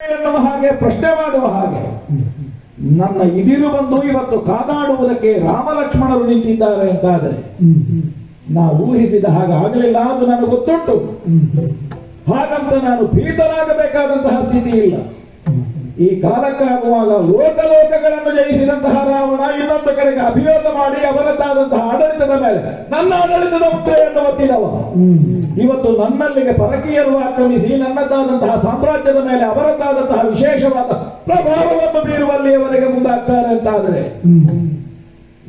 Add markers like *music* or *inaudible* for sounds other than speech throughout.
ಎನ್ನುವ ಹಾಗೆ, ಪ್ರಶ್ನೆ ಮಾಡುವ ಹಾಗೆ. ನನ್ನ ಇದಿರು ಬಂದು ಇವತ್ತು ಕಾದಾಡುವುದಕ್ಕೆ ರಾಮಲಕ್ಷ್ಮಣರು ನಿಂತಿದ್ದಾರೆ ಅಂತಾದರೆ ನಾವು ಊಹಿಸಿದ ಹಾಗೆ ಆಗಲಿಲ್ಲ, ಅದು ನನಗೆ ಗೊತ್ತುಂಟು. ಹಾಗಂತ ನಾನು ಭೀತರಾಗಬೇಕಾದಂತಹ ಸ್ಥಿತಿ ಇಲ್ಲ ಈ ಕಾಲಕ್ಕಾಗುವಾಗ ಲೋಕಲೋಕಗಳನ್ನು ಜಯಿಸಿದಂತಹ ರಾವಣ ಇನ್ನೊಂದು ಕಡೆಗೆ ಅಭಿಯೋಗ ಮಾಡಿ ಅವರದ್ದಾದಂತಹ ಆಡಳಿತದ ಮೇಲೆ ನನ್ನ ಆಡಳಿತದ ಮುದ್ರೆಯನ್ನು ಒತ್ತಿದವ. ಇವತ್ತು ನನ್ನಲ್ಲಿಗೆ ಪರಕೀಯರು ಆಕ್ರಮಿಸಿ ನನ್ನದಾದಂತಹ ಸಾಮ್ರಾಜ್ಯದ ಮೇಲೆ ಅವರದ್ದಾದಂತಹ ವಿಶೇಷವಾದ ಪ್ರಭಾವವನ್ನು ಬೀರುವಲ್ಲಿ ಅವರಿಗೆ ಮುಂದಾಗ್ತಾರೆ ಅಂತಾದರೆ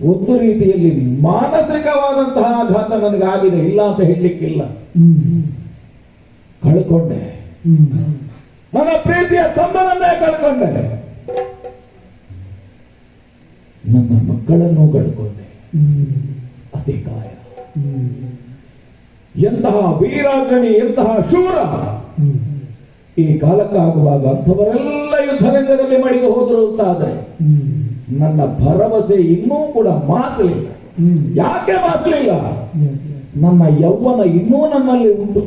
ಒಂದು ರೀತಿಯಲ್ಲಿ ಮಾನಸಿಕವಾದಂತಹ ಆಘಾತ ನನಗಾಗಿದೆ ಇಲ್ಲ ಅಂತ ಹೇಳಲಿಕ್ಕಿಲ್ಲ. ಕಳ್ಕೊಂಡೆ. ನನ್ನ ಪ್ರೀತಿಯ ತಮ್ಮನನ್ನೇ ಕಳ್ಕೊಂಡೆ. ನನ್ನ ಮಕ್ಕಳನ್ನು ಕಳ್ಕೊಂಡೆ. ಅತಿಕಾಯ ಎಂತಹ ವೀರಾಗ್ರಣಿ, ಎಂತಹ ಶೂರ. ಈ ಕಾಲಕ್ಕಾಗುವಾಗ ಅಂಥವರೆಲ್ಲ ಯುದ್ಧರಂಗದಲ್ಲಿ ಮಡಿದು ಹೋದರು ಅಂತಾದರೆ ನನ್ನ ಭರವಸೆ ಇನ್ನೂ ಕೂಡ ಮಾಸಲಿಲ್ಲ. ಯಾಕೆ ಮಾಸಲಿಲ್ಲ? ನನ್ನ ಯೌವನ ಇನ್ನೂ ನನ್ನಲ್ಲಿ ಉಂಟು.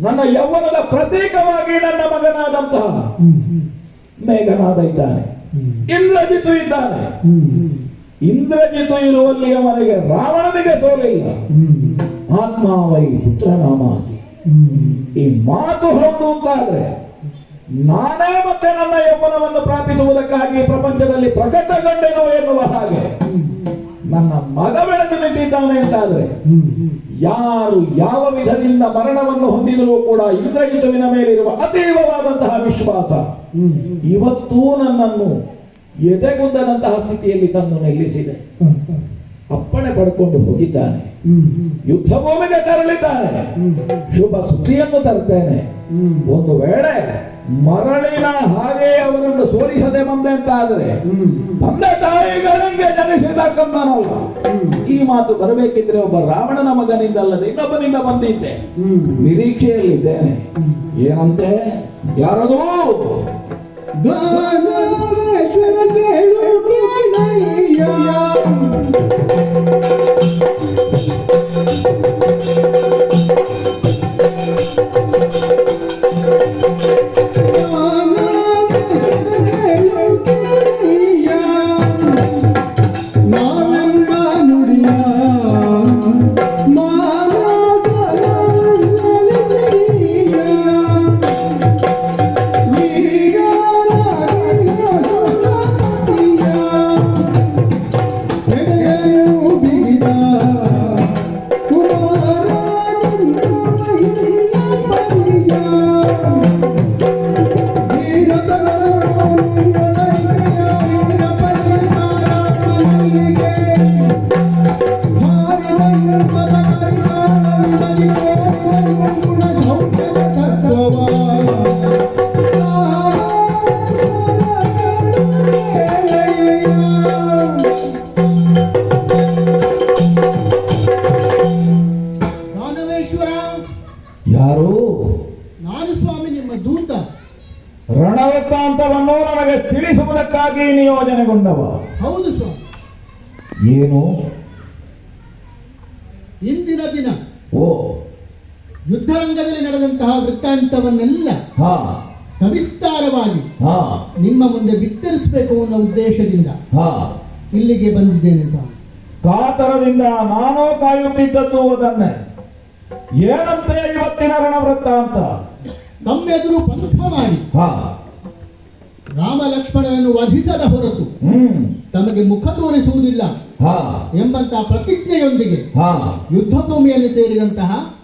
ನನ್ನ ಯೌವನದ ಪ್ರತೀಕವಾಗಿ ನನ್ನ ಮಗನಾದಂತಹ ಮೇಘನಾದ ಇದ್ದಾನೆ. ಇಂದ್ರಜಿತು ಇದ್ದಾನೆ. ಇಂದ್ರಜಿತು ಇರುವಲ್ಲಿ ಅವನಿಗೆ ರಾವಣನಿಗೆ ಸೋಲಿಲ್ಲ. ಆತ್ಮಾವೈ ಪುತ್ರನಾಮಾಸಿ. ಈ ಮಾತು ಹೌದು ಅಂತಾದ್ರೆ ನಾನೇ ಮತ್ತೆ ನನ್ನ ಯೌವನವನ್ನು ಪ್ರಾಪಿಸುವುದಕ್ಕಾಗಿ ಪ್ರಪಂಚದಲ್ಲಿ ಪ್ರಕಟಗೊಂಡೆನು ಎನ್ನುವ ಹಾಗೆ ನನ್ನ ಮಗ ಬೆಳೆದು ನಿಂತಿದ್ದಾನೆ ಅಂತಾದ್ರೆ, ಯಾರು ಯಾವ ವಿಧದಿಂದ ಮರಣವನ್ನು ಹೊಂದಿದರೂ ಕೂಡ ಇಂದ್ರಜಿತುವಿನ ಮೇಲಿರುವ ಅತೀವವಾದಂತಹ ವಿಶ್ವಾಸ, ಇವತ್ತೂ ನನ್ನನ್ನು ಎದೆಗುಂದದಂತಹ ಸ್ಥಿತಿಯಲ್ಲಿ ತಂದು ನಿಲ್ಲಿಸಿದೆ. ಅಪ್ಪಣೆ ಪಡ್ಕೊಂಡು ಹೋಗಿದ್ದಾನೆ. ಯುದ್ಧ ಭೂಮಿಗೆ ತೆರಳಿದ್ದಾನೆ. ಶುಭ ಸುದ್ದಿಯನ್ನು ತರ್ತೇನೆ. ಒಂದು ವೇಳೆ ಮರಳಿನ ಹಾಗೆ ಅವರನ್ನು ಸೋಲಿಸದೆ ಬಂದೆ ಅಂತ ಆದರೆ ತಂದೆ ತಾಯಿಗಳಿಗೆ ಜನಿಸಿದಕ್ಕಂತನಲ್ಲ ಈ ಮಾತು ಬರಬೇಕಿದ್ರೆ ಒಬ್ಬ ರಾವಣನ ಮಗನಿಂದಲ್ಲದೆ ಇನ್ನೊಬ್ಬನಿಂದ ಬಂದಿದ್ದೆ. ನಿರೀಕ್ಷೆಯಲ್ಲಿದ್ದೇನೆ. ಏನಂತೆ? ಯಾರದು? ದಾನವೇಶ್ವರ ತಿಳಿಸುವುದಕ್ಕಾಗಿ ನಿಯೋಜನೆಗೊಂಡವ. ಹೌದು ಸ್ವಾಮಿ. ಏನು? ಇಂದಿನ ದಿನ. ಓ. ಯುದ್ಧರಂಗದಲ್ಲಿ ನಡೆದಂತಹ ವೃತ್ತಾಂತವನ್ನೆಲ್ಲ ಹಾ. ಸವಿಸ್ತಾರವಾಗಿ ಹಾ. ನಿಮ್ಮ ಮುಂದೆ ಬಿತ್ತರಿಸಬೇಕು ಅನ್ನೋ ಉದ್ದೇಶದಿಂದ ಹಾ. ಇಲ್ಲಿಗೆ ಬಂದಿದ್ದೇನೆ ಸ್ವಾಮಿ. ಕಾತರದಿಂದ ನಾನೋ ಕಾಯುತ್ತಿದ್ದದ್ದು ಅದನ್ನೇ. ಏನಂತೆ ಇವತ್ತಿನ ರಣವೃತ್ತ ಅಂತ ನಮ್ಮೆದುರು ಪಂಥ ಮಾಡಿ ಹಾ. ರಾಮ ಲಕ್ಷ್ಮಣನನ್ನು ವಧಿಸದ ಹೊರತು ತಮಗೆ ಮುಖ ತೋರಿಸುವುದಿಲ್ಲ ಹಾ. ಎಂಬಂತಹ ಪ್ರತಿಜ್ಞೆಯೊಂದಿಗೆ ಹಾ. ಯುದ್ಧ ಭೂಮಿಯಲ್ಲಿ ಸೇರಿದಂತಹ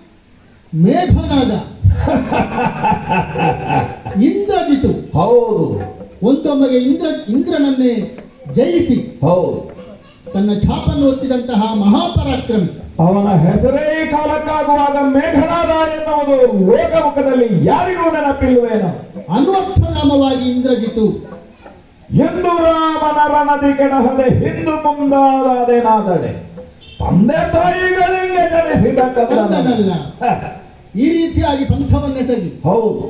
ಮೇಘನಾದ *laughs* ಇಂದ್ರಜಿತು ಹೌದು. ಒಂದೊಮ್ಮೆಗೆ ಇಂದ್ರ ಇಂದ್ರನನ್ನೇ ಜಯಿಸಿ ಹೌದು. ತನ್ನ ಛಾಪನ್ನು ಒತ್ತಿದಂತಹ ಮಹಾಪರಾಕ್ರಮಿ ಅವನ ಹೆಸರೇ ಕಾಲಕ್ಕಾಗುವಾಗ ಮೇಘನಾದ ಎನ್ನುವುದು ಲೋಕಮುಖದಲ್ಲಿ ಯಾರಿಗೂ ನೆನಪಿಲ್ಲವೇನೋ. ಅನ್ವರ್ಥ ನಾಮವಾಗಿ ಇಂದ್ರಜಿತು ಹಿಂದೂ ರಾಮನ ರಣದಿ ಕೆಡಹದೆ ಹಿಂದು ಮುಂದಾದೇನಾದಡೆ ತಂದೆ ತಾಯಿಗಳಿಗೆ ಜನಿಸಿದ ಈ ರೀತಿಯಾಗಿ ಪಂಥವನ್ನೆಸಗಿ. ಹೌದು.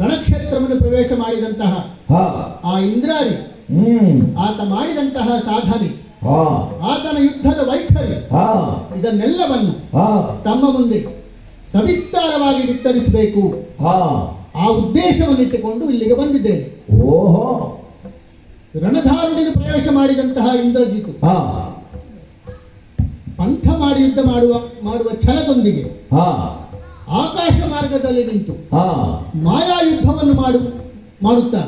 ರಣಕ್ಷೇತ್ರವನ್ನು ಪ್ರವೇಶ ಮಾಡಿದಂತಹ ಆ ಇಂದ್ರಾರಿ ಹ್ಮ್. ಆತ ಮಾಡಿದಂತಹ ಸಾಧನೆ. ಆತನ ಯುದ್ಧದ ವೈಖರಿ ಇದನ್ನೆಲ್ಲವನ್ನು ತಮ್ಮ ಮುಂದೆ ಸವಿಸ್ತಾರವಾಗಿ ವಿತ್ತರಿಸಬೇಕು ಆ ಆ ಉದ್ದೇಶವನ್ನಿಟ್ಟುಕೊಂಡು ಇಲ್ಲಿಗೆ ಬಂದಿದ್ದೇನೆ. ಓಹೋ. ರಣಧಾರುಣಿಗೆ ಪ್ರವೇಶ ಮಾಡಿದಂತಹ ಇಂದ್ರಜಿತು ಹಾ. ಪಂಥ ಮಾಡಿ ಯುದ್ಧ ಮಾಡುವ ಮಾಡುವ ಛಲದೊಂದಿಗೆ ಆಕಾಶ ಮಾರ್ಗದಲ್ಲಿ ನಿಂತು ಮಾಯಾ ಯುದ್ಧವನ್ನು ಮಾಡು ಮಾಡುತ್ತಾ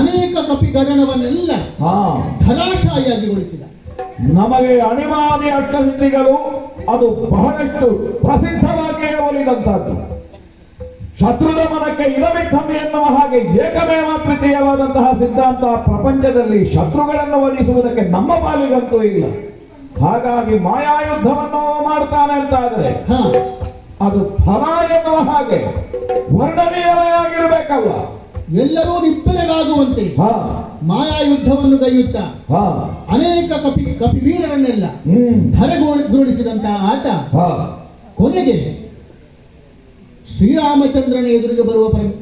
ಅನೇಕ ಕಪಿಗಣವನ್ನೆಲ್ಲ ಹಾ. ಉಳಿಸಿದ ನಮಗೆ ಅನಿವಾರ್ಯ ಅಷ್ಟಸಿದ್ಧಿಗಳು ಅದು ಬಹಳಷ್ಟು ಪ್ರಸಿದ್ಧವಾಗಿಯೇ ಒಲಿದಂತಹದ್ದು ಶತ್ರುದ ಮನಕ್ಕೆ ಇರವಿತ್ತಂ ಎನ್ನುವ ಹಾಗೆ ಏಕಮೇವ ತೃತೀಯವಾದಂತಹ ಸಿದ್ಧಾಂತ ಪ್ರಪಂಚದಲ್ಲಿ ಶತ್ರುಗಳನ್ನು ಒಲಿಸುವುದಕ್ಕೆ ನಮ್ಮ ಪಾಲಿಗಂತೂ ಇಲ್ಲ. ಹಾಗಾಗಿ ಮಾಯಾಯುದ್ಧವನ್ನು ಮಾಡ್ತಾನೆ ಅಂತಾದ್ರೆ ಹಾ. ಅದು ಫಲ ಎನ್ನುವ ಹಾಗೆ ವರ್ಣನೀಯವೇ ಆಗಿರ್ಬೇಕಲ್ಲ ಎಲ್ಲರೂ ನಿಬ್ಬೆರಗಾಗುವಂತೆ ಹಾ. ಮಾಯಾ ಯುದ್ಧವನ್ನು ಕೈಯುತ್ತ ಅನೇಕ ಕಪಿ ಕಪಿವೀರರನ್ನೆಲ್ಲ ಹ್ಮ್. ಧರೆಗೊಳಿಸಿದಂತಹ ಆಟ ಕೊನೆಗೆ ಶ್ರೀರಾಮಚಂದ್ರನ ಎದುರಿಗೆ ಬರುವ ಪ್ರ-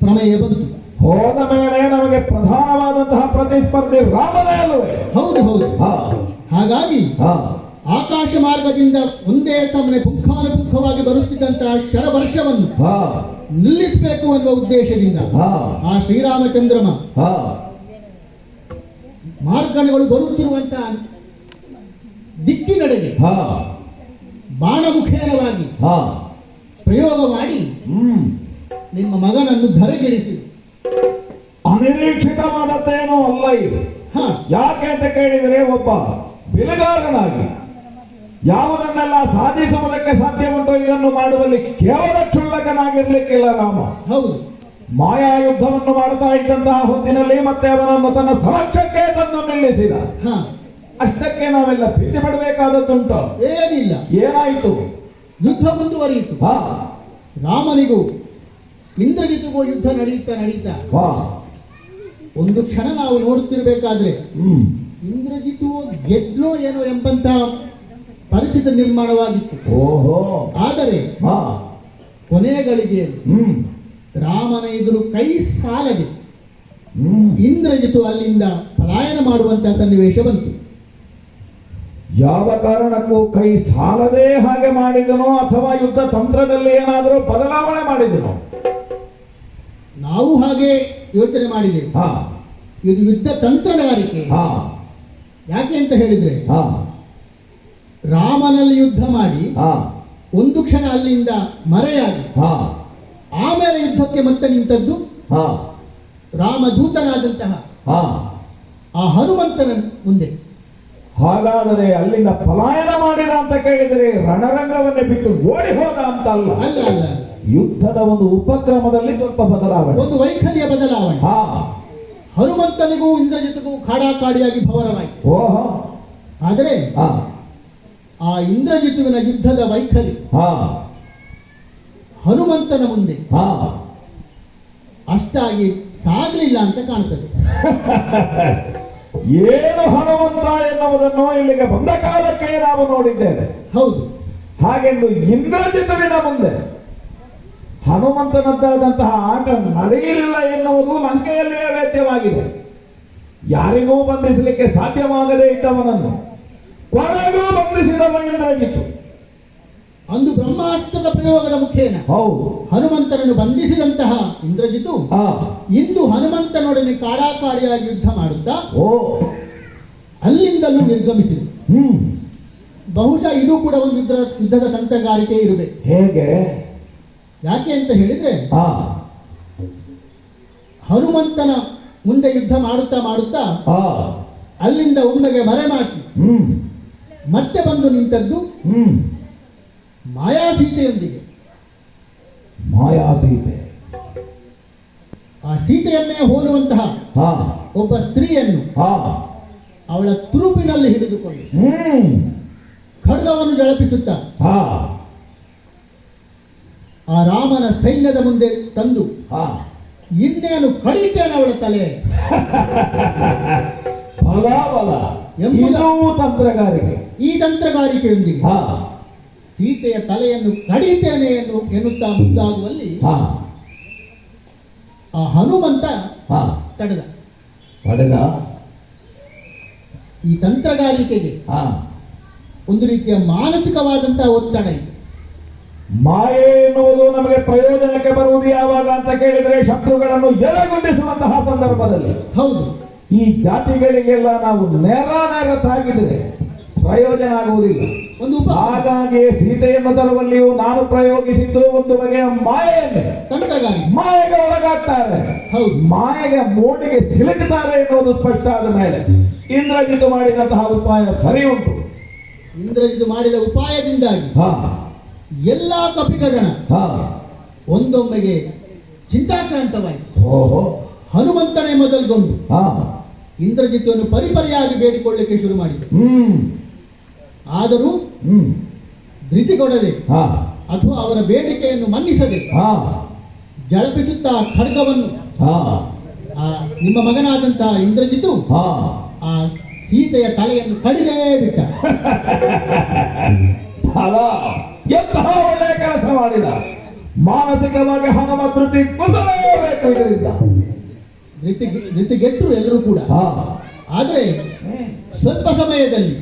ಪ್ರಮೇಯ ಬಂತು. ಹೋದ ಮೇಲೆ ನಮಗೆ ಪ್ರಧಾನವಾದಂತಹ ಪ್ರತಿಸ್ಪರ್ಧಿ ರಾಮನೇ ಹೌದು ಹೌದು. ಹಾ. ಹಾಗಾಗಿ ಹಾ. ಆಕಾಶ ಮಾರ್ಗದಿಂದ ಒಂದೇ ಸಮನೆ ಪುಂಖಾನುಪುಂಖವಾಗಿ ಬರುತ್ತಿದ್ದಂತಹ ಶರವರ್ಷವನ್ನು ನಿಲ್ಲಿಸಬೇಕು ಎಂಬ ಉದ್ದೇಶದಿಂದ ಆ ಶ್ರೀರಾಮಚಂದ್ರಮ ಮಾರ್ಗಣಗಳು ಬರುತ್ತಿರುವಂತಹ ದಿಕ್ಕಿನಡೆಗೆ ಬಾಣಮುಖೇನವಾಗಿ ಹಾ. ಪ್ರಯೋಗ ಮಾಡಿ ನಿಮ್ಮ ಮಗನನ್ನು ಧರೆಗಿಳಿಸಿ ಅನಿರೀಕ್ಷಿತವಾದದ್ದೇನೂ ಅಲ್ಲ ಇದು. ಹ. ಯಾಕೆ ಅಂತ ಕೇಳಿದರೆ ಒಬ್ಬ ಬೆಲೆಗಾರನಾಗಿ ಯಾವುದನ್ನೆಲ್ಲ ಸಾಧಿಸುವುದಕ್ಕೆ ಸಾಧ್ಯವುಂಟು ಇದನ್ನು ಮಾಡುವಲ್ಲಿ ಕೇವಲ ಕ್ಷುಲ್ಲಕನಾಗಿರ್ಲಿಕ್ಕಿಲ್ಲ ರಾಮ. ಹೌದು. ಮಾಯಾ ಯುದ್ಧವನ್ನು ಮಾಡ್ತಾ ಇದ್ದಂತಹ ಹೊತ್ತಿನಲ್ಲಿ ಮತ್ತೆ ಅವನನ್ನು ತನ್ನ ಸಮಕ್ಷಕ್ಕೆ ತಂದು ನಿಲ್ಲಿಸಿದ. ಅಷ್ಟಕ್ಕೆ ನಾವೆಲ್ಲ ಭೀತಿ ಪಡಬೇಕಾದದ್ದುಂಟು. ಏನಿಲ್ಲ. ಏನಾಯಿತು? ಯುದ್ಧ ಮುಂದುವರಿಯಿತು. ಬಾ ರಾಮನಿಗೂ ಇಂದ್ರಜಿತಿಗೂ ಯುದ್ಧ ನಡೆಯುತ್ತಾ ನಡೆಯುತ್ತಾ ಬಾ ಒಂದು ಕ್ಷಣ ನಾವು ನೋಡುತ್ತಿರಬೇಕಾದ್ರೆ ಇಂದ್ರಜಿತು ಗೆದ್ಲೋ ಏನೋ ಎಂಬಂತ ಪರಿಸ್ಥಿತಿ ನಿರ್ಮಾಣವಾಗಿತ್ತು. ಓಹೋ. ಆದರೆ ಕೊನೆಯ ಗಳಿಗೆಯಲ್ಲಿ ಹ್ಮ್. ರಾಮನ ಎದುರು ಕೈ ಸಾಲದೆ ಇಂದ್ರಜಿತು ಅಲ್ಲಿಂದ ಪಲಾಯನ ಮಾಡುವಂತಹ ಸನ್ನಿವೇಶ ಬಂತು. ಯಾವ ಕಾರಣಕ್ಕೂ ಕೈ ಸಾಲದೆ ಹಾಗೆ ಮಾಡಿದನೋ ಅಥವಾ ಯುದ್ಧ ತಂತ್ರದಲ್ಲಿ ಏನಾದರೂ ಬದಲಾವಣೆ ಮಾಡಿದನೋ? ನಾವು ಹಾಗೆ ಯೋಚನೆ ಮಾಡಿದೆವು ಹಾ. ಇದು ಯುದ್ಧ ತಂತ್ರಗಾರಿಕೆ. ಹಾ. ಯಾಕೆ ಅಂತ ಹೇಳಿದ್ರೆ ಹಾ. ರಾಮನಲ್ಲಿ ಯುದ್ಧ ಮಾಡಿ ಒಂದು ಕ್ಷಣ ಅಲ್ಲಿಂದ ಮರೆಯಾಗಿ ಆಮೇಲೆ ಯುದ್ಧಕ್ಕೆ ಮತ್ತೆ ನಿಂತದ್ದು ರಾಮದೂತನಾದಂತಹ ಆ ಹನುಮಂತನ ಮುಂದೆ. ಹಾಗಾದರೆ ಅಲ್ಲಿಂದ ಪಲಾಯನ ಮಾಡಿದ ಅಂತ ಕೇಳಿದರೆ ರಣರಂಗವನ್ನೇ ಬಿಟ್ಟು ಓಡಿ ಹೋದ ಅಂತ ಅಲ್ಲ. ಅಲ್ಲ ಅಲ್ಲ. ಯುದ್ಧದ ಒಂದು ಉಪಕ್ರಮದಲ್ಲಿ ಸ್ವಲ್ಪ ಬದಲಾವಣೆ. ಒಂದು ವೈಖರಿಯ ಬದಲಾವಣೆ. ಹಾ. ಹನುಮಂತನಿಗೂ ಇಂದ್ರಜಿತ್ಗೂ ಕಾಡಾಕಾಡಿಯಾಗಿ ಭವರವಾಯಿತು ಓಹೋ. ಆದರೆ ಹಾ. ಆ ಇಂದ್ರಜಿತುವಿನ ಯುದ್ಧದ ವೈಖರಿ. ಹನುಮಂತನ ಮುಂದೆ. ಹಾ. ಅಷ್ಟಾಗಿ ಸಾಗಲಿಲ್ಲ ಅಂತ ಕಾಣ್ತದೆ. *laughs* ಏನು ಹನುಮಂತ ಎನ್ನುವುದನ್ನು ಇಲ್ಲಿಗೆ ಬಂದ ಕಾಲಕ್ಕೆ ನಾವು ನೋಡಿದ್ದೇವೆ. ಹೌದು. ಹಾಗೆಂದು ಇಂದ್ರಜಿತುವಿನ ಮುಂದೆ ಹನುಮಂತನದ್ದಾದಂತಹ ಆಟ ನಡೆಯಲಿಲ್ಲ ಎನ್ನುವುದು ಲಂಕೆಯಲ್ಲಿಯೇ ವೇದ್ಯವಾಗಿದೆ ಯಾರಿಗೂ ಬಂಧಿಸಲಿಕ್ಕೆ ಸಾಧ್ಯವಾಗದೇ ಇದ್ದವನನ್ನು ಬಂಧಿಸಿದ ಅಂದು ಬ್ರಹ್ಮಾಸ್ತ್ರದ ಪ್ರಯೋಗದ ಮುಖೇನ ಹೌದು. ಹನುಮಂತನನ್ನು ಬಂಧಿಸಿದಂತಹ ಇಂದ್ರಜಿತು ಇಂದು ಹನುಮಂತನೊಡನೆ ಕಾಡಾಕಾಡಿಯಾಗಿ ಯುದ್ಧ ಮಾಡುತ್ತಾ ಓ. ಅಲ್ಲಿಂದಲೂ ನಿರ್ಗಮಿಸಿದ. ಹ್ಮ್. ಬಹುಶಃ ಇದು ಕೂಡ ಒಂದು ಯುದ್ಧ ಯುದ್ಧದ ತಂತ್ರಗಾರಿಕೆ ಇರಬೇಕು ಹೇಗೆ? ಯಾಕೆ ಅಂತ ಹೇಳಿದ್ರೆ ಹನುಮಂತನ ಮುಂದೆ ಯುದ್ಧ ಮಾಡುತ್ತಾ ಮಾಡುತ್ತಾ ಅಲ್ಲಿಂದ ಒಮ್ಮೆಗೆ ಮರೆಮಾಚಿ. ಹ್ಮ್. ಮತ್ತೆ ಬಂದು ನಿಂತದ್ದು ಹ್ಮ್. ಮಾಯಾ ಸೀತೆಯೊಂದಿಗೆ ಮಾಯಾ ಸೀತೆ ಆ ಸೀತೆಯನ್ನೇ ಹೋಲುವಂತಹ ಒಬ್ಬ ಸ್ತ್ರೀಯನ್ನು ಅವಳ ತುರುಪಿನಲ್ಲಿ ಹಿಡಿದುಕೊಂಡು ಹ್ಮ್. ಖಡ್ಗವನ್ನು ಜಳಪಿಸುತ್ತ ಆ ರಾಮನ ಸೈನ್ಯದ ಮುಂದೆ ತಂದು ಇನ್ನೇನು ಕಡಿತೇನೆ ಅವಳ ತಲೆ? *laughs* ಬಲ ಬಲ ಎಂಬುದ- ತಂತ್ರಗಾರಿಕೆ. ಈ ತಂತ್ರಗಾರಿಕೆಯೊಂದಿಗೆ ಹಾ. ಸೀತೆಯ ತಲೆಯನ್ನು ಕಡಿತೇನೆ ಎಂದು ಎನ್ನುತ್ತಾ ಮುಂದಾಗುವಲ್ಲಿ ಹಾ. ಆ ಹನುಮಂತ ತಡೆದ. ತಡೆದ? ಈ ತಂತ್ರಗಾರಿಕೆಗೆ ಹಾ. ಒಂದು ರೀತಿಯ ಮಾನಸಿಕವಾದಂತಹ ಒತ್ತಡ ಇದೆ. ಮಾಯೆ ಎನ್ನುವುದು ನಮಗೆ ಪ್ರಯೋಜನಕ್ಕೆ ಬರುವುದು ಯಾವಾಗ ಅಂತ ಕೇಳಿದ್ರೆ ಶತ್ರುಗಳನ್ನು ಎಳೆಗುಂದಿಸುವಂತಹ ಸಂದರ್ಭದಲ್ಲಿ. ಹೌದು. ಈ ಜಾತಿಗಳಿಗೆಲ್ಲ ನಾವು ನೇರ ನೇರ ತಾಗಿದ್ರೆ ಪ್ರಯೋಜನ ಆಗುವುದಿಲ್ಲ. ಒಂದು ಹಾಗಾಗಿ ಸೀತೆಯನ್ನು ತರುವಲ್ಲಿಯೂ ನಾನು ಪ್ರಯೋಗಿಸಿದ್ದು ಒಂದು ಬಗೆಯ ಮಾಯೆಯನ್ನು. ಮಾಯೆಗೆ ಒಳಗಾಗ್ತಾರೆ. ಹೌದು. ಮಾಯೆಗೆ ಮೋಡಿಗೆ ಸಿಲುಕುತ್ತಾರೆ ಎನ್ನುವುದು ಸ್ಪಷ್ಟ ಆದ ಮೇಲೆ ಇಂದ್ರಜಿತು ಮಾಡಿದಂತಹ ಉಪಾಯ ಸರಿ ಉಂಟು. ಇಂದ್ರಜಿತು ಮಾಡಿದ ಉಪಾಯದಿಂದಾಗಿ ಹಾ. ಎಲ್ಲಾ ಕಪಿಗಗಣ ಹಾ. ಒಂದೊಮ್ಮೆಗೆ ಚಿಂತಾಕ್ರಾಂತವಾಯಿತು ಓಹೋ. ಹನುಮಂತನೇ ಮೊದಲುಗೊಂಡು ಹಾ. ಇಂದ್ರಜಿತವನ್ನು ಪರಿಪರಿಯಾಗಿ ಬೇಡಿಕೊಳ್ಳಿಕ್ಕೆ ಶುರು ಮಾಡಿದೆ ಹ್ಮ್. ಆದರೂ ಹ್ಮ್. ಧೃತಿಗೊಡದೆ ಹಾ. ಅಥವಾ ಅವರ ಬೇಡಿಕೆಯನ್ನು ಮನ್ನಿಸದೆ ಹಾ. ಜಳಪಿಸುತ್ತಾ ಖಡ್ಗವನ್ನು ನಿಮ್ಮ ಮಗನಾದಂತಹ ಇಂದ್ರಜಿತು ಹಾ. ಆ ಸೀತೆಯ ತಲೆಯನ್ನು ಕಡಿದೇ ಬಿಟ್ಟ. ಎಂತಹ ಒಳ್ಳೆಯ ಕೆಲಸ ಮಾಡಿದ. ಮಾನಸಿಕವಾಗಿ ಹನುಮ ಕುಂದಲೇಬೇಕು ಇದರಿಂದ. ಧೃತಿ ಗೆಟ್ಟರು ಎಲ್ಲರೂ ಕೂಡ. ಆದರೆ ಸ್ವಲ್ಪ ಸಮಯದಲ್ಲಿ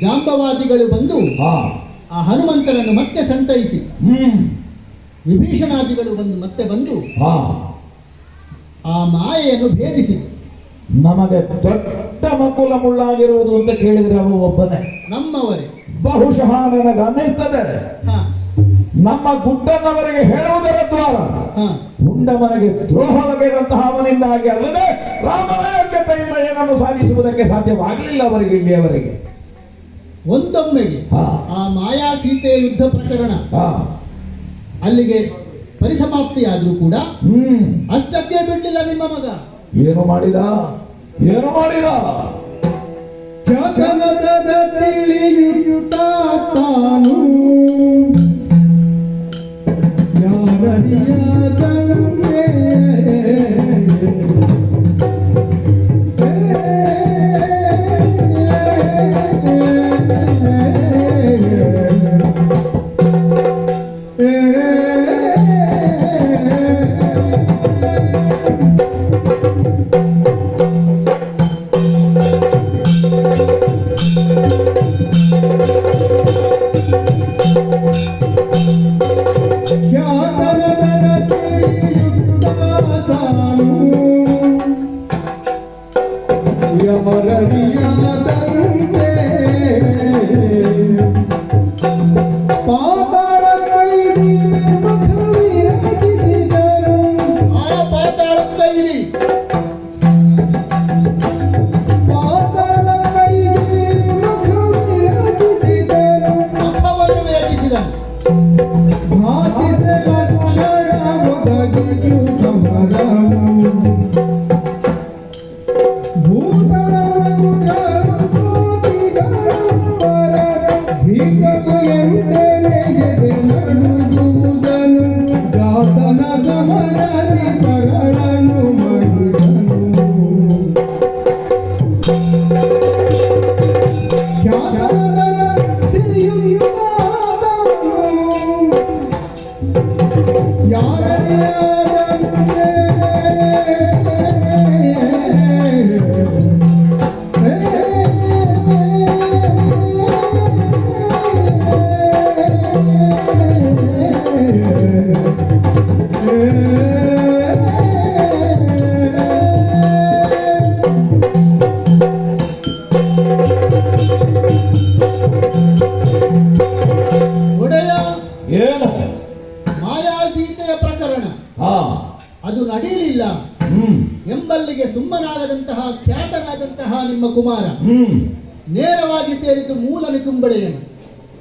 ಜಾಂಬವಾದಿಗಳು ಬಂದು ಆ ಹನುಮಂತನನ್ನು ಮತ್ತೆ ಸಂತೈಸಿ ಹ್ಮ್. ವಿಭೀಷಣಾದಿಗಳು ಬಂದು ಮತ್ತೆ ಬಂದು ಆ ಮಾಯೆಯನ್ನು ಭೇದಿಸಿ. ನಮಗೆ ದೊಡ್ಡ ಮಕುಲ ಮುಳ್ಳಾಗಿರುವುದು ಅಂತ ಕೇಳಿದ್ರೆ ಅವ ಒಬ್ಬನೇ. ನಮ್ಮವರೇ. ಬಹುಶಃ ನನಗೆ ಅನ್ನಿಸ್ತದೆ. ನಮ್ಮ ಗುಡ್ಡನವರಿಗೆ ಹೇಳುವುದರ ದ್ವಾರ. ಗುಂಡವನಿಗೆ ದ್ರೋಹವಾಗಿರುವಂತಹ ಅವನಿಂದಾಗಿ ಅಲ್ಲದೆ ರಾಮನಾಯಕ ಏನನ್ನು ಸಾಧಿಸುವುದಕ್ಕೆ ಸಾಧ್ಯವಾಗಲಿಲ್ಲ ಅವರಿಗೆ ಇಲ್ಲಿಯವರೆಗೆ. ಒಂದೊಮ್ಮೆಗೆ ಹಾ. ಆ ಮಾಯಾ ಸೀತೆ ಯುದ್ಧ ಪ್ರಕರಣ. ಅಲ್ಲಿಗೆ ಅಲ್ಲಿಗೆ ಪರಿಸಮಾಪ್ತಿಯಾದ್ರೂ ಕೂಡ ಹ್ಮ್. ಅಷ್ಟಕ್ಕೆ ಬಿಡ್ಲಿಲ್ಲ ನಿಮ್ಮ ಮಗ. ಏನು ಮಾಡಿದ? ಏನು ಮಾಡಿದ? ಜಗಮದ ತಿಳಿಯುತ್ತ ತಾನು. Maria.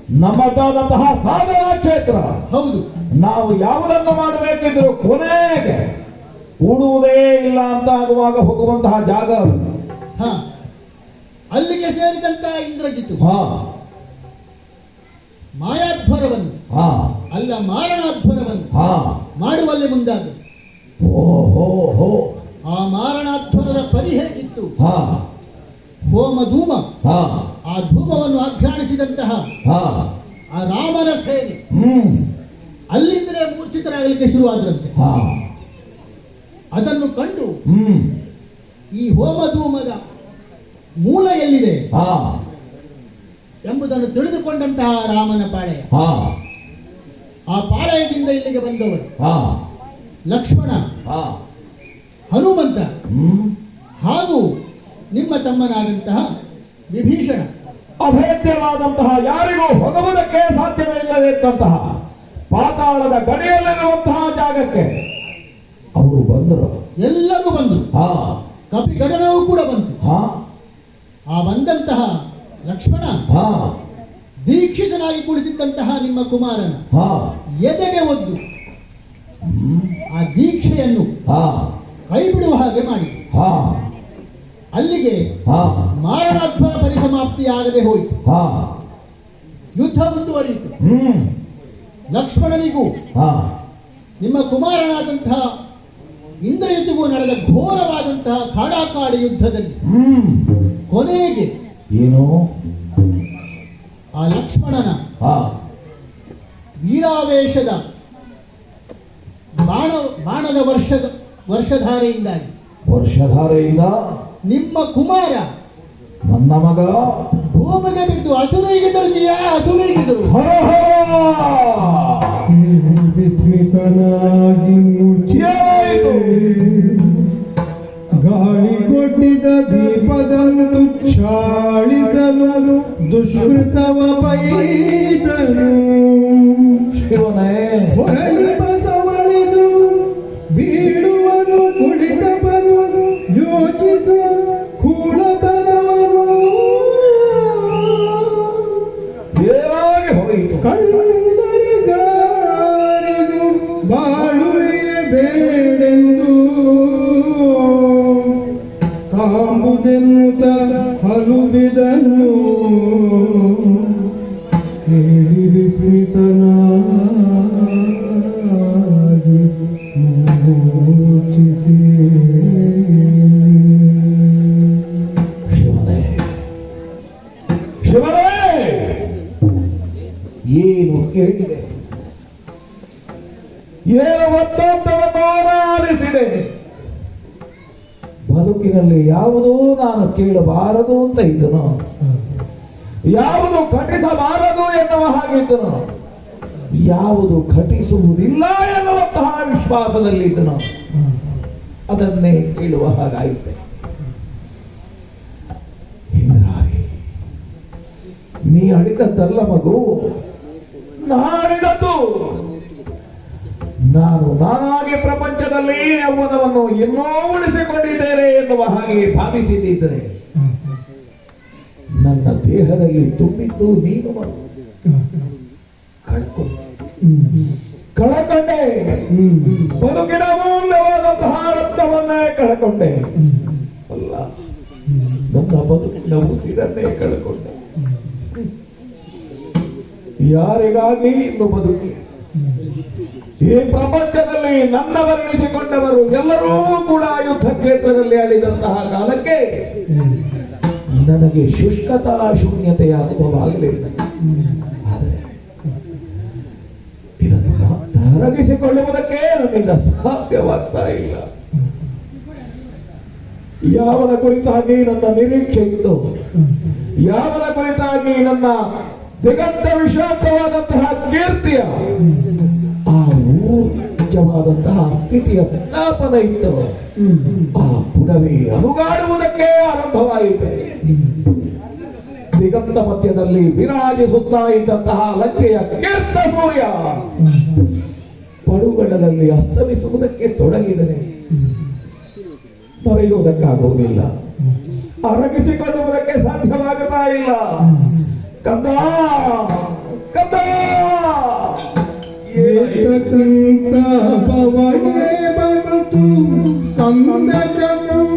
ನಮ್ಮದಾದಂತಹ ಸಾಧನಾ ಕ್ಷೇತ್ರ. ಹೌದು. ನಾವು ಯಾವುದನ್ನು ಮಾಡಬೇಕಿದ್ರು ಕೊನೆಗೆ ಕೂಡುವುದೇ ಇಲ್ಲ ಅಂತ ಆಗುವಾಗ ಹೋಗುವಂತಹ ಜಾಗ ಅದು. ಹ. ಅಲ್ಲಿಗೆ ಸೇರಿದಂತಹ ಇಂದ್ರಜಿತ್ತು ಹಾ. ಮಾಯಾಧ್ವರವನ್ನು. ಹಾ. ಅಲ್ಲ ಮಾರಣಾಧ್ವರವನ್ನು ಹಾ. ಮಾಡುವಲ್ಲಿ ಮುಂದಾದ ಓ ಹೋ ಹೋ. ಆ ಮಾರಣಾಧ್ವರದ ಪರಿ ಹೇಗಿತ್ತು? ಹಾ. ಹೋಮ ಧೂಮ ಹಾ. ಆ ಧೂಮವನ್ನು ಆಘ್ರಾಣಿಸಿದಂತಹ ಹಾ. ಆ ರಾಮನ ಸೇನೆ. ಹ್ಮ್. ಅಲ್ಲಿಂದಲೇ ಮೂರ್ಛಿತರಾಗಲಿಕ್ಕೆ ಶುರುವಾದ್ರಂತೆ. ಹಾ. ಅದನ್ನು ಕಂಡು ಈ ಈ ಹೋಮಧೂಮದ ಮೂಲ ಎಲ್ಲಿದೆ? ಹಾ. ಎಂಬುದನ್ನು ತಿಳಿದುಕೊಂಡಂತಹ ರಾಮನ ಪಾಳೆಯ. ಹಾ. ಆ ಪಾಳಯದಿಂದ ಇಲ್ಲಿಗೆ ಬಂದವರು ಹಾ. ಲಕ್ಷ್ಮಣ. ಹಾ. ಹನುಮಂತ. ಹ್ಮ್. ಹಾಗೂ ನಿಮ್ಮ ತಮ್ಮನಾದಂತಹ ವಿಭೀಷಣ. ಅಭೇದ್ಯವಾದಂತಹ ಯಾರಿಗೂ ಹೊಗವುದಕ್ಕೆ ಸಾಧ್ಯವೇ ಇಲ್ಲದಿದ್ದಂತಹ ಪಾತಾಳದ ಗಡಿಯಲ್ಲಿರುವಂತಹ ಜಾಗಕ್ಕೆ ಅವರು ಬಂದರು. ಎಲ್ಲರೂ ಬಂದರು. ಹಾ. ಕಪಿ ಗಗನವೂ ಕೂಡ ಬಂತು. ಹಾ. ಆ ಬಂದಂತಹ ಲಕ್ಷ್ಮಣ ಹಾ. ದೀಕ್ಷಿತನಾಗಿ ಕುಳಿತಿದ್ದಂತಹ ನಿಮ್ಮ ಕುಮಾರನ ಹಾ. ಎದೆಗೆ ಒದ್ದು. ಆ ದೀಕ್ಷೆಯನ್ನು ಹಾ. ಕೈ ಬಿಡುವ ಹಾಗೆ ಮಾಡಿ ಹಾ. ಅಲ್ಲಿಗೆ ಮಾರಣಾತ್ಮಕ ಪರಿಸಮಾಪ್ತಿಯಾಗದೆ ಹೋಯಿತು. ಹಾ. ಯುದ್ಧ ಮುಂದುವರಿಯಿತು. ಹ್ಮ್. ಲಕ್ಷ್ಮಣನಿಗೂ ನಿಮ್ಮ ಕುಮಾರನಾದಂತಹ ಇಂದ್ರಜಿತಿಗೂ ನಡೆದ ಘೋರವಾದಂತಹ ಕಾಡಾಕಾಡಿ ಯುದ್ಧದಲ್ಲಿ ಹ್ಮ್. ಕೊನೆಗೆ ಏನು? ಆ ಲಕ್ಷ್ಮಣನ ವೀರಾವೇಶದ ಬಾಣ ಬಾಣದ ವರ್ಷದ ವರ್ಷಧಾರೆಯಿಂದಾಗಿ ವರ್ಷಧಾರೆಯಿಂದ ನಿಮ್ಮ ಕುಮಾರ. ನನ್ನ ಮಗ. ಭೂಮಿಗೆ ಬಿದ್ದು ಹಸುರಿಗಿದರು ಜಿಯ ಹಸುರು ಹರ ವಿಸ್ಮಿತನಾಗಿ? ಗಾಳಿ ಕೊಟ್ಟಿದ ದೀಪದನ್ನು ಚಾಳಿಸಲು ದುಷ್ಕೃತವ ಬೈದನು ಶಿವನೇ. ಏನಾಗಿ ಹೋಯಿತು ಕಂದರಿಗಾರಿಗೂ ಬಾಳುವೆಯ ಬೇಡೆಂದು ಕಾಂಬುದೆನ್ನುತ್ತ ಎನ್ನುವಂತಹ ನಾವು. ಅದನ್ನೇ ಕೇಳುವ ಹಾಗಾಯಿತು ನೀ ಅಳಿದದ್ದಲ್ಲ ಮಗು. ನಾಡಿದದ್ದು ನಾನು ನಾನಾಗಿ ಪ್ರಪಂಚದಲ್ಲಿ ಯೌವನವನ್ನು ಇನ್ನೂ ಉಳಿಸಿಕೊಂಡಿದ್ದೇನೆ ಎನ್ನುವ ಹಾಗೆ ಭಾವಿಸಿದ್ದರೆ ನನ್ನ ದೇಹದಲ್ಲಿ ತುಂಬಿದ್ದು ನೀನು ಕಳ್ಕೊಂಡೆ ಕಳಕೊಂಡೆ. ಬದುಕಿನ ಮೌಲ್ಯವಾದಂತಹ ರತ್ನವನ್ನೇ ಕಳಕೊಂಡೆ. ಅಲ್ಲ ನನ್ನ ಬದುಕಿನ ಉಸಿರನ್ನೇ ಕಳಕೊಂಡೆ. ಯಾರಿಗಾಗಿ ಇನ್ನು ಬದುಕಿ? ಈ ಪ್ರಪಂಚದಲ್ಲಿ ನನ್ನವರೆನಿಸಿಕೊಂಡವರು ಎಲ್ಲರೂ ಕೂಡ ಯುದ್ಧ ಕ್ಷೇತ್ರದಲ್ಲಿ ಆಡಿದಂತಹ ಕಾಲಕ್ಕೆ ನನಗೆ ಶುಷ್ಕತಾ ಶೂನ್ಯತೆಯ ಅನುಭವ ಆಗಲಿಲ್ಲ ಆದರೆ ಇದನ್ನು ಮಾತ್ರ ಅರಗಿಸಿಕೊಳ್ಳುವುದಕ್ಕೆ ನನ್ನಿಂದ ಸಾಧ್ಯವಾಗ್ತಾ ಇಲ್ಲ. ಯಾವನ ಕುರಿತಾಗಿ ನನ್ನ ನಿರೀಕ್ಷೆ ಇತ್ತು? ಯಾವನ ಕುರಿತಾಗಿ ನನ್ನ ದಿಗಂತ ವಿಶಾಂತವಾದಂತಹ ಕೀರ್ತಿಯ? ಆ ಊರ್ಜವಾದಂತಹ ಸ್ಥಿತಿಯ ಸ್ಥಾಪನ ಇತ್ತು. ಆ ಪುಡವೆ ಅನುಗಾಡುವುದಕ್ಕೆ ಆರಂಭವಾಯಿತು. ದಿಗಂತ ಮಧ್ಯದಲ್ಲಿ ವಿರಾಜಿಸುತ್ತಾ ಇದ್ದಂತಹ ಲಂಕೆಯ ಕೀರ್ತ ಸೂರ್ಯ. ಪಡುಗಡದಲ್ಲಿ ಅಸ್ತಮಿಸುವುದಕ್ಕೆ ತೊಡಗಿದರೆ ಮರೆಯುವುದಕ್ಕಾಗುವುದಿಲ್ಲ ಅರಗಿಸಿಕೊಳ್ಳುವುದಕ್ಕೆ ಸಾಧ್ಯವಾಗುತ್ತಾ ಇಲ್ಲ. ಕಂದ ಕಂದ ಕಂದ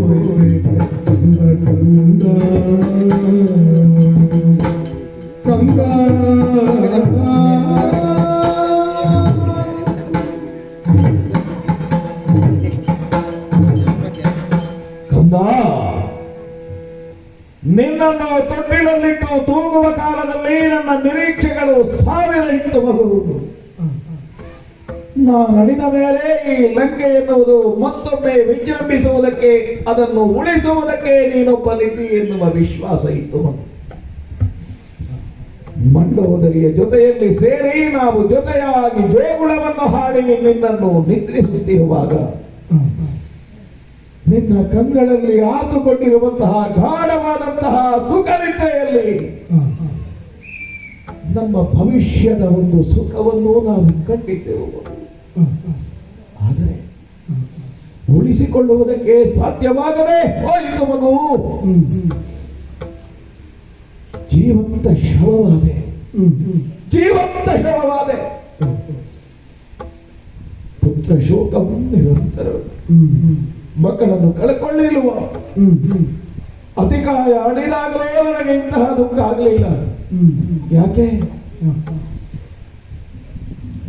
ನಡೆದ ಮೇಲೆ ಈ ಲಂಕೆ ಎನ್ನುವುದು ಮತ್ತೊಮ್ಮೆ ವಿಜೃಂಭಿಸುವುದಕ್ಕೆ, ಅದನ್ನು ಉಳಿಸುವುದಕ್ಕೆ ನೀನೊಬ್ಬ ನಿಧಿ ಎನ್ನುವ ವಿಶ್ವಾಸ ಇತ್ತು. ಮಂಡೋದರಿಯ ಜೊತೆಯಲ್ಲಿ ಸೇರಿ ನಾವು ಜೊತೆಯಾಗಿ ಜೋಗುಳವನ್ನು ಹಾಡಿ ನಿನ್ನನ್ನು ನಿದ್ರಿಸುತ್ತಿರುವಾಗ, ನಿನ್ನ ಕಂಗಳಲ್ಲಿ ಆತುಕೊಂಡಿರುವಂತಹ ಗಾಢವಾದಂತಹ ಸುಖನಿದ್ದೆಯಲ್ಲಿ ನಮ್ಮ ಭವಿಷ್ಯದ ಒಂದು ಸುಖವನ್ನು ನಾವು ಕಂಡಿದ್ದೆವು. ಆದರೆ ಉಳಿಸಿಕೊಳ್ಳುವುದಕ್ಕೆ ಸಾಧ್ಯವಾಗದೆ ಮಗು. ಜೀವಂತ ಶವವಾದೆ. ಜೀವಂತ ಶವವಾದೆ. ಪುತ್ರ ಶೋಕವು ನಿರಂತರ. ಮಕ್ಕಳನ್ನು ಕಳ್ಕೊಳ್ಳಿಲ್ವ ಅತಿಕಾಯ ಅಡಿದಾಗಲೇ ನನಗೆ ಇಂತಹ ದುಃಖ ಆಗಲಿಲ್ಲ. ಯಾಕೆ?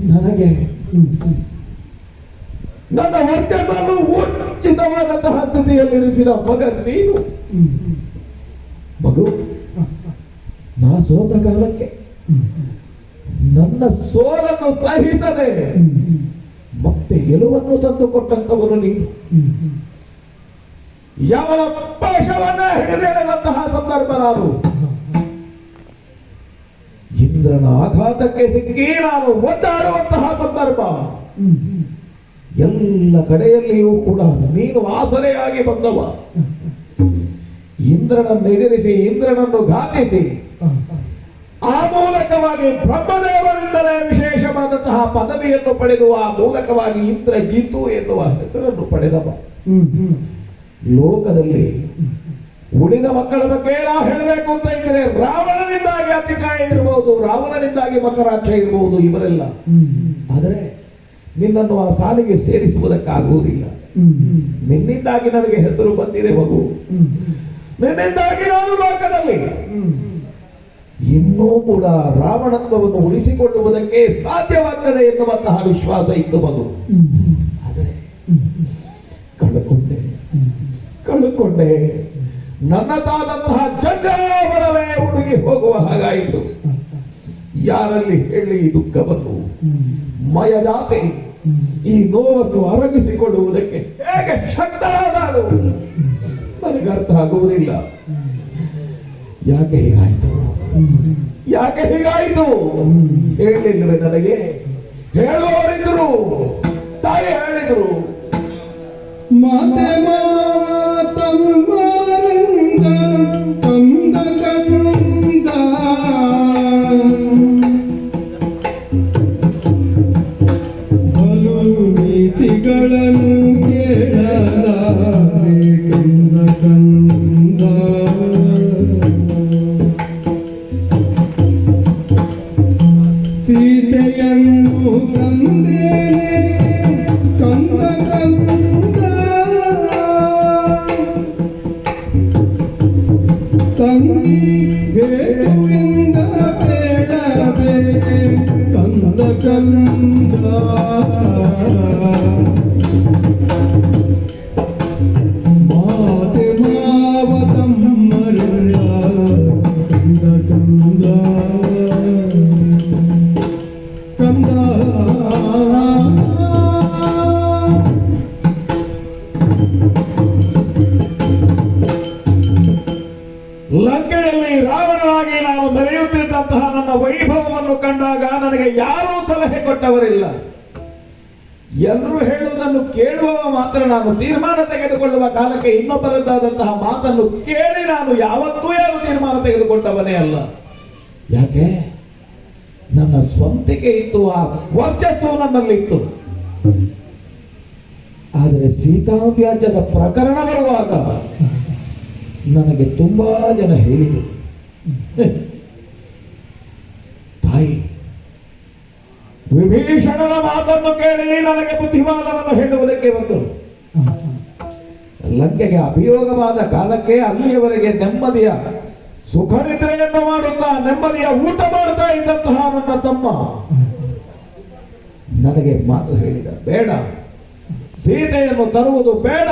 ನನಗೆ ನನ್ನ ವರ್ಗವನ್ನು ಉಚಿತವಾದಂತಹ ಸ್ಥಿತಿಯಲ್ಲಿರಿಸಿದ ಮಗ ನೀನು. ಮಗು, ನಾ ಸೋತ ಕಾಲಕ್ಕೆ ನನ್ನ ಸೋಲನ್ನು ಸಹಿಸದೆ ಮತ್ತೆ ಗೆಲುವನ್ನು ತಂದುಕೊಟ್ಟಂತವರು ನೀನು. ಯಾವನ ಪಾಶವನ್ನ ಹಿಡಿದೇಳದಂತಹ ಸಂದರ್ಭ ನಾನು. ಇಂದ್ರನ ಆಘಾತಕ್ಕೆ ಸಿಕ್ಕಿ ನಾನು ಒದ್ದಾಡುವಂತಹ ಸಂದರ್ಭ. ಎಲ್ಲ ಕಡೆಯಲ್ಲಿಯೂ ಕೂಡ ನೀನು ಆಸರೆಯಾಗಿ ಬಂದವ. ಇಂದ್ರನನ್ನು ಎದುರಿಸಿ ಇಂದ್ರನನ್ನು ಘಾತಿಸಿ. ಆ ಮೂಲಕವಾಗಿ ಬ್ರಹ್ಮದೇವರಿಂದಲೇ ವಿಶೇಷವಾದಂತಹ ಪದವಿಯನ್ನು ಪಡೆದು ಆ ಮೂಲಕವಾಗಿ ಇಂದ್ರ ಗೀತು ಎನ್ನುವ ಹೆಸರನ್ನು ಪಡೆದವ. ಲೋಕದಲ್ಲಿ ಉಳಿದ ಮಕ್ಕಳ ಬಗ್ಗೆ ನಾವು ಹೇಳಬೇಕು ಅಂತ ಇದ್ರೆ ರಾವಣನಿಂದಾಗಿ ಅತಿಕಾಯ ಇರಬಹುದು ರಾವಣನಿಂದಾಗಿ ಮಕರಾಕ್ಷ ಇರಬಹುದು ಇವರೆಲ್ಲ. ಆದರೆ ನಿನ್ನನ್ನು ಆ ಸಾಲಿಗೆ ಸೇರಿಸುವುದಕ್ಕಾಗುವುದಿಲ್ಲ. ನಿನ್ನಿಂದಾಗಿ ನನಗೆ ಹೆಸರು ಬಂದಿದೆ, ಮಗು. ನಿನ್ನಿಂದಾಗಿ ನಾನು ಲೋಕದಲ್ಲಿ. ಇನ್ನೂ ಕೂಡ ರಾವಣತ್ವವನ್ನು ಉಳಿಸಿಕೊಳ್ಳುವುದಕ್ಕೆ ಸಾಧ್ಯವಾಗ್ತದೆ ಎನ್ನುವಂತಹ ವಿಶ್ವಾಸ ಇತ್ತು, ಮಗು. ಆದರೆ ಕಳ್ಕೊಂಡೆ. ಕಳ್ಕೊಂಡೆ. ನನ್ನದಾದಂತಹ ಜಂಜಾವರವೇ ಹುಡುಗಿ ಹೋಗುವ ಹಾಗಾಯಿತು. ಯಾರಲ್ಲಿ ಹೇಳಿ ದುಃಖವನ್ನು ಮಯಜಾತೆ ಈ ನೋವನ್ನು ಅರಗಿಸಿಕೊಳ್ಳುವುದಕ್ಕೆ ಹೇಗೆ ಶಕ್ತರಾದಳು ನನಗೆ ಅರ್ಥ ಆಗುವುದಿಲ್ಲ. ಯಾಕೆ ಹೀಗಾಯಿತು? ಯಾಕೆ ಹೀಗಾಯಿತು? ಹೇಳಿದ್ರೆ ನನಗೆ ಹೇಳುವವರಿದ್ದರು ತಾಯಿ ಹೇಳಿದರು ಮಾತೆ ತೀರ್ಮಾನ ತೆಗೆದುಕೊಳ್ಳುವ ಕಾಲಕ್ಕೆ ಇನ್ನೊಬ್ಬರದ್ದಾದಂತಹ ಮಾತನ್ನು ಕೇಳಿ ನಾನು ಯಾವತ್ತೂ ಯಾರು ತೀರ್ಮಾನ ತೆಗೆದುಕೊಂಡವನೇ ಅಲ್ಲ. ಯಾಕೆ? ನನ್ನ ಸ್ವಂತಿಕೆ ಇತ್ತು, ಆ ವರ್ಚಸ್ಸು ನನ್ನಲ್ಲಿತ್ತು. ಆದರೆ ಸೀತಾವ್ಯಾಜ್ಯದ ಪ್ರಕರಣ ಬರುವಾಗ ನನಗೆ ತುಂಬಾ ಜನ ಹೇಳಿದರು. ವಿಭೀಷಣನ ಮಾತನ್ನು ಕೇಳಿ ನನಗೆ ಬುದ್ಧಿವಾದವನ್ನು ಹೇಳುವುದಕ್ಕೆ ಬಂತು ಲಂಕೆಗೆ ಅಭಿಯೋಗವಾದ ಕಾಲಕ್ಕೆ ಅಲ್ಲಿಯವರೆಗೆ ನೆಮ್ಮದಿಯ ಸುಖ ನಿದ್ರೆಯನ್ನು ಮಾಡುತ್ತಾ ನೆಮ್ಮದಿಯ ಊಟ ಮಾಡುತ್ತಾ ಇದ್ದಂತಹ ನನ್ನ ತಮ್ಮ. ನನಗೆ ಮಾತು ಹೇಳಿದ ಬೇಡ. ಸೀತೆಯನ್ನು ತರುವುದು ಬೇಡ.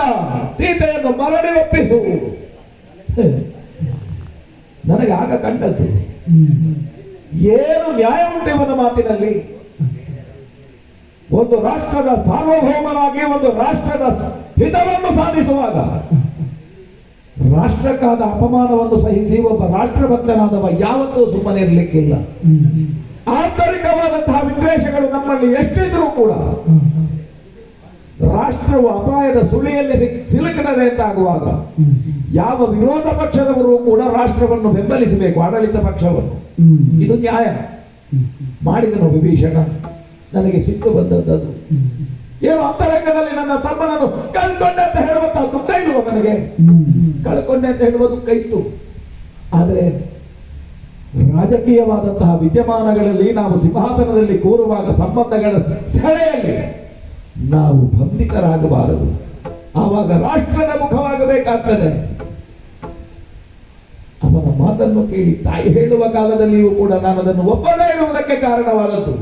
ಸೀತೆಯನ್ನು ಮರಳಿ ಒಪ್ಪಿಸು. ನನಗೆ ಆಗ ಕಂಡದ್ದು ಏನು ನ್ಯಾಯ ಉಂಟು ಇವನ ಮಾತಿನಲ್ಲಿ? ಒಂದು ರಾಷ್ಟ್ರದ ಸಾರ್ವಭೌಮನಾಗಿ ಒಂದು ರಾಷ್ಟ್ರದ ಹಿತವನ್ನು ಸಾಧಿಸುವಾಗ ರಾಷ್ಟ್ರಕ್ಕಾದ ಅಪಮಾನವನ್ನು ಸಹಿಸಿ ಒಬ್ಬ ರಾಷ್ಟ್ರಭಕ್ತನಾದವ ಯಾವತ್ತೂ ಸುಮ್ಮನೆ ಇರಲಿಕ್ಕಿಲ್ಲ ಆಂತರಿಕವಾದಂತಹ ವಿದ್ವೇಷಗಳು ನಮ್ಮಲ್ಲಿ ಎಷ್ಟಿದ್ರೂ ಕೂಡ ರಾಷ್ಟ್ರವು ಅಪಾಯದ ಸುಳಿಯಲ್ಲಿ ಸಿಲುಕುತ್ತದೆ ಅಂತಾಗುವಾಗ ಯಾವ ವಿರೋಧ ಪಕ್ಷದವರು ಕೂಡ ರಾಷ್ಟ್ರವನ್ನು ಬೆಂಬಲಿಸಬೇಕು, ಆಡಳಿತ ಪಕ್ಷವನ್ನು. ಇದು ನ್ಯಾಯ. ಮಾಡಿದನು ವಿಭೀಷಣ. ನನಗೆ ಸಿಕ್ಕು ಬಂದದ್ದು. ಏನು ಅಂತರಂಗದಲ್ಲಿ ನನ್ನ ತಮ್ಮನನ್ನು ಕಳ್ಕೊಂಡೆ ಅಂತ ಹೇಳುವಂತ ದುಃಖ ಇಲ್ವ ನನಗೆ ಕಳ್ಕೊಂಡೆ ಅಂತ ಹೇಳುವ ದುಃಖ ಇತ್ತು ಆದರೆ ರಾಜಕೀಯವಾದಂತಹ ವಿದ್ಯಮಾನಗಳಲ್ಲಿ ನಾವು ಸಿಂಹಾಸನದಲ್ಲಿ ಕೂರುವಾಗ ಸಂಬಂಧಗಳ ಸೆಳೆಯಲ್ಲಿ ನಾವು ಬಂಧಿತರಾಗಬಾರದು. ಆವಾಗ ರಾಷ್ಟ್ರದ ಮುಖವಾಗಬೇಕಾಗ್ತದೆ. ಅವನ ಮಾತನ್ನು ಕೇಳಿ ತಾಯಿ ಹೇಳುವ ಕಾಲದಲ್ಲಿಯೂ ಕೂಡ ನಾನು ಅದನ್ನು ಒಪ್ಪದೇ ಇರುವುದಕ್ಕೆ ಕಾರಣವಾದದ್ದು.